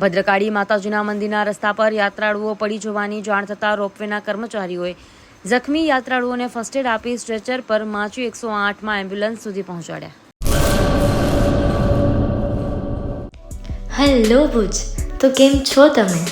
ભદ્રકાળી માતાજીના મંદિરના રસ્તા પર યાત્રાળુઓ પડી જવાની જાણ થતાં રોપવેના કર્મચારીઓએ જખમી યાત્રાળુઓને ફર્સ્ટ એડ આપી સ્ટ્રેચર પર માચી એકસો આઠમાં એમ્બ્યુલન્સ સુધી પહોંચાડ્યા. હેલો ભુજ, તો કેમ છો તમે?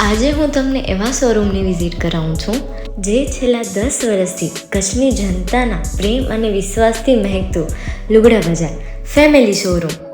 આજે હું તમને એવા શોરૂમની વિઝિટ કરાવું છું, જે છેલ્લા દસ વર્ષથી કચ્છની જનતાના પ્રેમ અને વિશ્વાસથી મહેકતું લુગડા બજાર ફેમિલી શોરૂમ